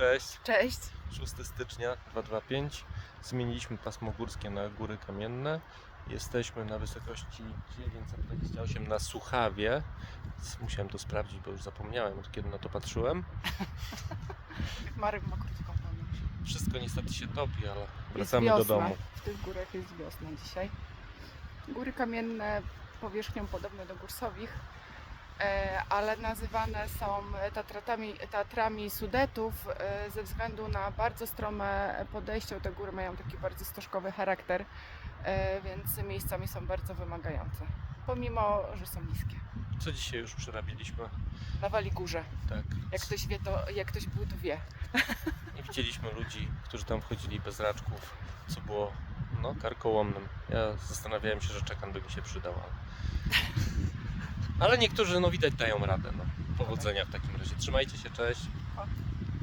Cześć, Cześć. 6 stycznia 225. Zmieniliśmy pasmo górskie na góry kamienne. Jesteśmy na wysokości 928 na Suchawie. Musiałem to sprawdzić, bo już zapomniałem od kiedy na to patrzyłem. Marek ma krótką pamięć. Wszystko niestety się topi, ale Jest wracamy do domu. W tych górach jest wiosna dzisiaj. Góry kamienne powierzchnią podobne do górsowich, ale nazywane są Tatratami, Tatrami Sudetów e, ze względu na bardzo strome podejście. Te góry mają taki bardzo stożkowy charakter, e, więc miejscami są bardzo wymagające. Pomimo, że są niskie. Co dzisiaj już przerabialiśmy? Na Wali Górze. Tak. Jak ktoś wie, to jak ktoś był, to wie. I widzieliśmy ludzi, którzy tam wchodzili bez raczków, co było no, karkołomnym. Ja zastanawiałem się, że czekan by mi się przydał, ale... ale niektórzy, no widać, dają radę. No. Powodzenia w takim razie. Trzymajcie się, cześć.